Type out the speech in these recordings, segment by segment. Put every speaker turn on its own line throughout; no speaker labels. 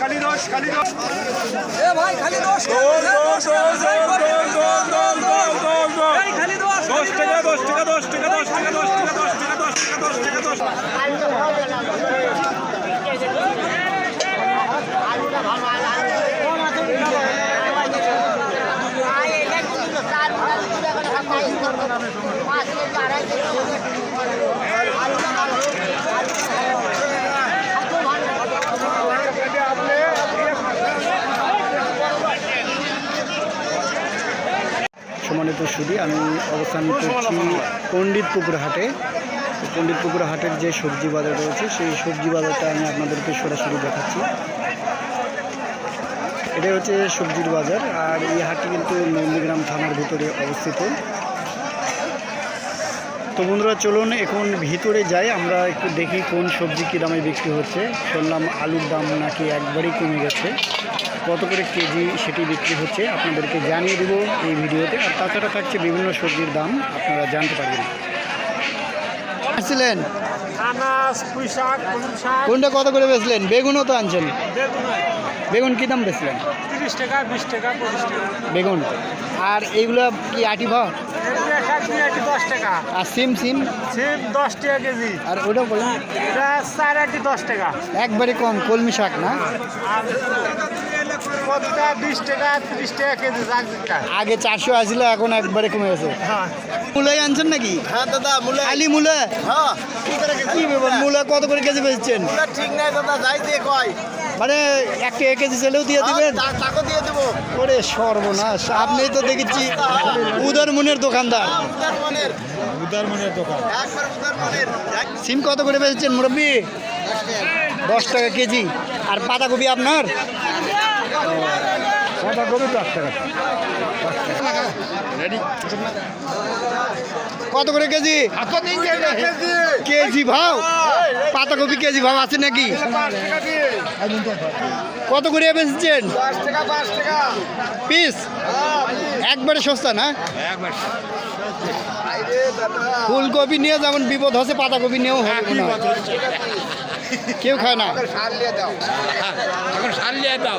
খালি দশ খালি দশ।
এ ভাই খালি
দোল দোল দোল দোল দোল দোল দোল দোল দোল
এই খালি দশ
দশ টাকা দশ। টাকা দশ টাকা দশ টাকা দশ টাকা দশ টাকা দশ টাকা দশ টাকা দশ টাকা দশ
সম্মানিত সুদী, আমি অবস্থান করছি পণ্ডিত পুকুর হাটে। পণ্ডিত পুকুর হাটের যে সবজি বাজার রয়েছে, সেই সবজি বাজারটা আমি আপনাদেরকে সরাসরি দেখাচ্ছি। এটা হচ্ছে সবজির বাজার, আর এই হাটটি কিন্তু নন্দীগ্রাম থানার ভিতরে অবস্থিত। তো বন্ধুরা চলুন এখন ভিতরে যাই। আমরা একটু দেখি কোন সবজি কী দামে বিক্রি হচ্ছে। শুনলাম আলুর দাম নাকি একবারই কমে গেছে। কত করে কেজি সেটি বিক্রি হচ্ছে আপনাদেরকে জানিয়ে দেবো এই ভিডিওতে। আর তাছাড়া থাকছে বিভিন্ন সবজির দাম আপনারা জানতে পারবেন। আসছিলেন? কোনটা কত করে বেচলেন? বেগুনও তো আনছেন। বেগুন কী দাম বেচলেন?
তিরিশ টাকা বিশ টাকা
বেগুন। আর এইগুলো কি আটি ভাও
আটি দশ টাকা।
আর সিম সিম?
সিম দশ টাকা কেজি।
আর
চার আটি দশ টাকা।
একবারে কম কলমি শাক না?
আর কতটা বিশ টাকা তিরিশ টাকা কেজি যাক
আগে চারশো আসছিল এখন একবারে কমে গেছে।
হ্যাঁ।
মূলাই আনছেন নাকি?
হ্যাঁ দাদা মূল্য
আলি মূলা
হ্যাঁ। কি করে
কি ব্যাপার মূলা কত করে কেজি বেচছেন?
ঠিক নাই দাদা যাই দিয়ে কয়।
মানে একটা এক কেজি ছেলেও দিয়ে দিবেন? ওরে সর্বনাশ আপনি তো দেখেছি উদারমনের দোকানদার।
দোকান।
সিম কত করে বেচেছেন মুরব্বি? দশ টাকা। কেজি। আর বাঁধাকপি আপনার?
দশ টাকা
কত করে কেজি? কেজি। ভাও? পাতাকপি কেজি ভাও আছে নাকি? কত করে বেচেছেন? পিস? একবারে সস্তা না? ফুলকপি নিয়ে যেমন বিপদ হচ্ছে পাতাকপি নিয়েও হবে মনে কেউ খায় না।
সার নিয়ে দাও।
এখন সার
নিয়ে দাও।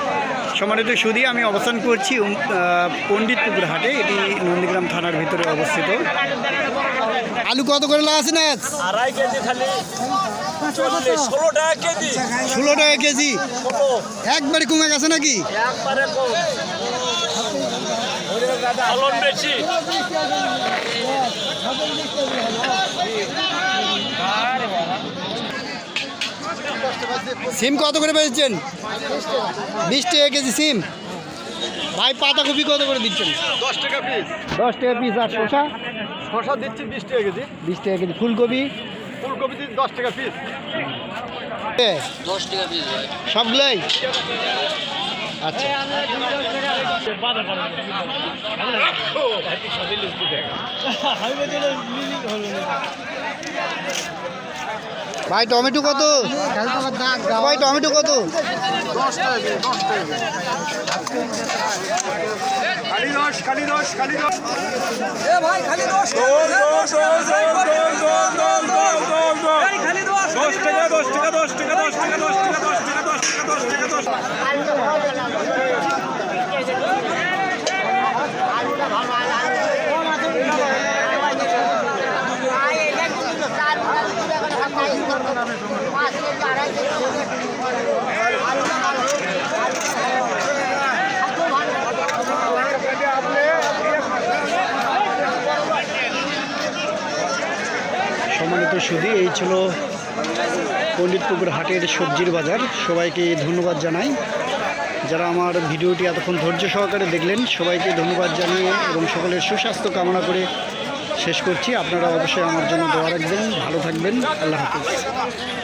সম্মানিত সুদী আমি অবস্থান করছি পণ্ডিতপুকুর হাটে এটি নন্দীগ্রাম থানার ভিতরে অবস্থিত। আলু কত করে লাগাচ্ছেন আজ
আড়াই কেজি খালি। ষোলো টাকা কেজি।
ষোলো টাকা কেজি। একবারে কমে গেছে নাকি?
একবারে কম। ফলন বেশি।
সিম কত করে বেচছেন? বিশ টাকা কেজি সিম। ভাই পাতাকপি কত করে দিচ্ছেন?
দশ টাকা পিস
দশ টাকা পিস আর শসা?
শশা দিচ্ছি বিশ টাকা কেজি।
বিশ টাকা কেজি। ফুলকপি?
ফুলকপি দিচ্ছি দশ টাকা পিস
দশ টাকা পিস সবগুলাই? আচ্ছা। ভাই টমেটো কত ভাই টমেটো কত
দশ টাকা দশ টাকা দশ
টাকা
দশ টাকা দশ টাকা দশ টাকা দশ টাকা দশ টাকা দশ টাকা দশ টাকা দশ টাকা দশ
সম্মানিত সুধী এই ছিল পণ্ডিতপুকুর হাটের সবজির বাজার। সবাইকে ধন্যবাদ জানাই। যারা আমার ভিডিওটি এতক্ষণ ধৈর্য সহকারে দেখলেন, সবাইকে ধন্যবাদ জানিয়ে এবং সকলের সুস্বাস্থ্য কামনা করে শেষ করছি। আপনারা অবশ্যই আমার জন্য দোয়া রাখবেন। ভালো থাকবেন। আল্লাহ হাফিজ।